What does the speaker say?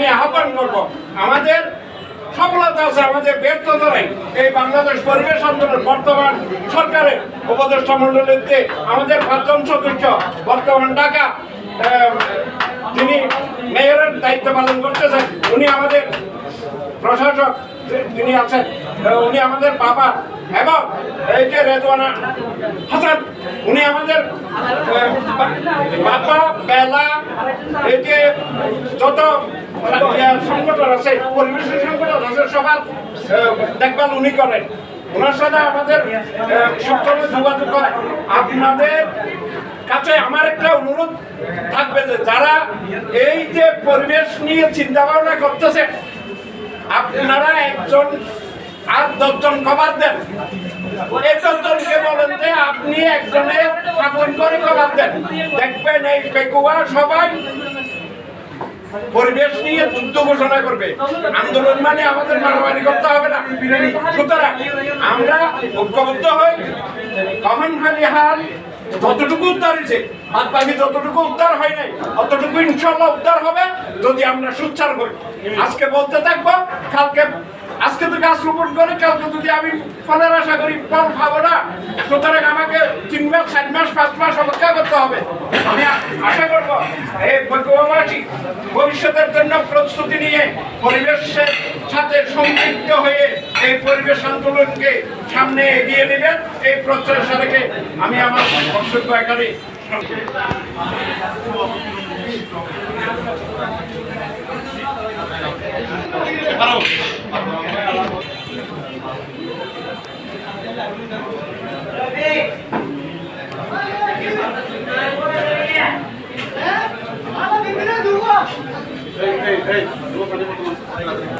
আমি আহ্বান করব। আমাদের সফলতা আছে, আমাদের ব্যর্থতা নেই। এই বাংলাদেশ পরিবেশ আন্দোলন বর্তমান সরকারের উপদেষ্টা মন্ডলীতে আমাদের পাঁচজন সদস্য, বর্তমান ঢাকা তিনি মেয়রের দায়িত্ব পালন করতেছেন, উনি আমাদের প্রশাসক তিনি আছেন। উনি আমাদের বাবা এবং এই যে রেজওয়ানা হাসান, উনি আমাদের বাবা, বেলা, এই যে যত সংগঠন আছে পরিবেশের সংগঠন আছে, সবার দেখভাল উনি করেন। ওনার সাথে আমাদের সবসময় যোগাযোগ করে আপনাদের কাছে আমার একটা অনুরোধ থাকবে যে যারা এই যে পরিবেশ নিয়ে চিন্তা ভাবনা করতেছে আপনারা একজন আর দশজন কভার দেন। বলেন যে আপনি এই সবাই পরিবেশ নিয়ে ঘোষণা করবে। আন্দোলন মানে আমাদের করতে হবে না। সুতরাং আমরা ঐক্যবদ্ধ হই। কখন খালি হাল? যতটুকু উদ্ধার হয়েছে আর বাকি যতটুকু উদ্ধার হয় নাই, অতটুকু ইনশাল্লাহ উদ্ধার হবে যদি আমরা সুচ্চার করি। আজকে বলতে থাকব, কালকে, আজকে তো গাছ রোপণ করে, কালকে যদি আমি ফলের আশা করি, ফল খাব না, সুতরাং আমাকে তিন মাস, চার মাস, পাঁচ মাস অপেক্ষা করতে হবে। আমি আশা করব এই বৈকবাসী ভবিষ্যতের জন্য প্রস্তুতি নিয়ে পরিবেশের সাথে সম্পৃক্ত হয়ে এই পরিবেশ আন্দোলনকে সামনে এগিয়ে নেবেন। এই প্রত্যাশা রেখে আমি আমার বক্তব্য এখানে বিশেষ করে